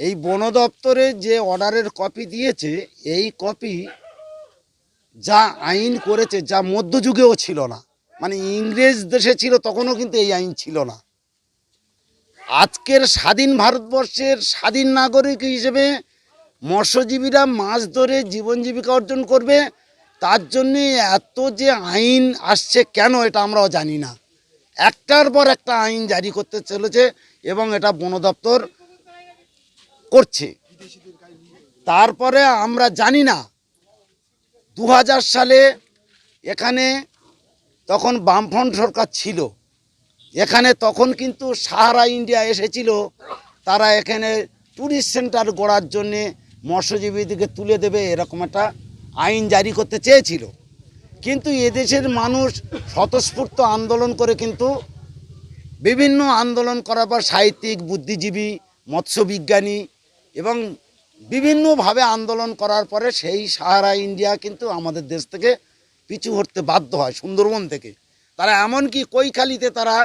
এই বন দপ্তরে যে অর্ডারের কপি দিয়েছে, এই কপি যা আইন করেছে, যা মধ্যযুগেও ছিল না মানে ইংরেজ দেশে ছিল, তখনও কিন্তু এই আইন ছিল না। আজকের স্বাধীন ভারতবর্ষের স্বাধীন নাগরিক হিসেবে মৎস্যজীবীরা মাছ ধরে জীবন জীবিকা অর্জন করবে, তার জন্যে এত যে আইন আসছে কেন এটা আমরাও জানি না। একটার পর একটা আইন জারি করতে চলেছে এবং এটা বন দপ্তর করছে। তারপরে আমরা জানি না দু হাজার সালে এখানে তখন বামফ্রন্ট সরকার ছিল। এখানে তখন কিন্তু সাহারা ইন্ডিয়া এসেছিল। তারা এখানে ট্যুরিস্ট সেন্টার গড়ার জন্যে মৎস্যজীবীদেরকে তুলে দেবে এরকম একটা আইন জারি করতে চেয়েছিল। কিন্তু এদেশের মানুষ স্বতঃস্ফূর্ত আন্দোলন করে কিন্তু বিভিন্ন আন্দোলন করার পর সাহিত্যিক, বুদ্ধিজীবী, মৎস্যবিজ্ঞানী এবং বিভিন্নভাবে আন্দোলন করার পরে সেই সাহারা ইন্ডিয়া কিন্তু আমাদের দেশ থেকে পিছু হটতে বাধ্য হয় সুন্দরবন থেকে। তারা এমনকি কৈখালিতে তারা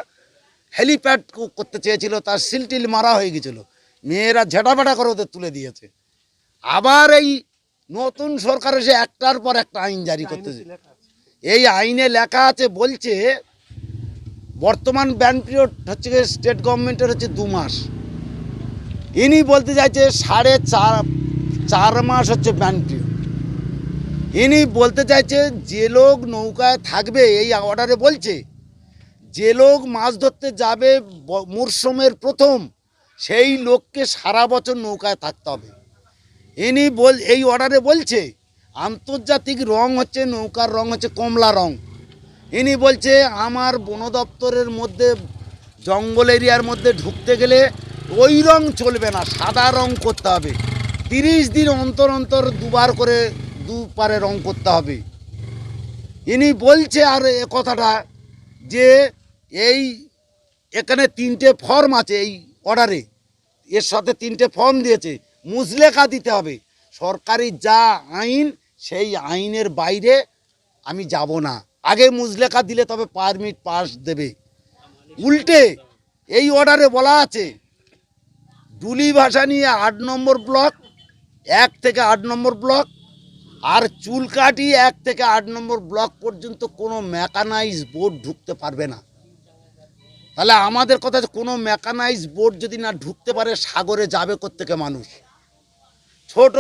হেলিপ্যাড করতে চেয়েছিল তার সিলটিল মারা হয়ে গেছিল। মেয়েরা ঝেটাফেটা করে ওদের তুলে দিয়েছে। আবার এই নতুন সরকার এসে একটার পর একটা আইন জারি করতেছে। এই আইনে লেখা আছে বলছে বর্তমান ব্যান পিরিয়ড হচ্ছে গিয়ে স্টেট গভর্নমেন্টের হচ্ছে দু মাস। ইনি বলতে চাইছে সাড়ে চার চার মাস হচ্ছে ব্যান ইনি বলতে চাইছে যে লোক নৌকায় থাকবে, এই অর্ডারে বলছে, যে লোক মাছ ধরতে যাবে মরশুমের প্রথম, সেই লোককে সারা বছর নৌকায় থাকতে হবে। ইনি বল, এই অর্ডারে বলছে, আন্তর্জাতিক রং হচ্ছে, নৌকার রং হচ্ছে কমলা রং। ইনি বলছে, আমার বন দপ্তরের মধ্যে, জঙ্গল এরিয়ার মধ্যে ঢুকতে গেলে ওই রং চলবে না, সাদা রং করতে হবে। তিরিশ দিন অন্তর অন্তর দুবার করে দুপারে রং করতে হবে। ইনি বলছে আর এ কথাটা যে এই এখানে তিনটে ফর্ম আছে এই অর্ডারে এর সাথে তিনটে ফর্ম দিয়েছে। মুসলেখা দিতে হবে। সরকারি যা আইন, সেই আইনের বাইরে আমি যাব না। আগে মুজলেখা দিলে তবে পারমিট পাস দেবে। উল্টে এই অর্ডারে বলা আছে ডুলি ভাষা নিয়ে আট নম্বর ব্লক, এক থেকে আট নম্বর ব্লক, আর চুলকাটি এক থেকে আট নম্বর ব্লক পর্যন্ত কোনো মেকানাইজ বোর্ড ঢুকতে পারবে না। তাহলে আমাদের কথা কোনো মেকানাইজ বোর্ড যদি না ঢুকতে পারে, সাগরে যাবে কোত্থেকে মানুষ? ছোট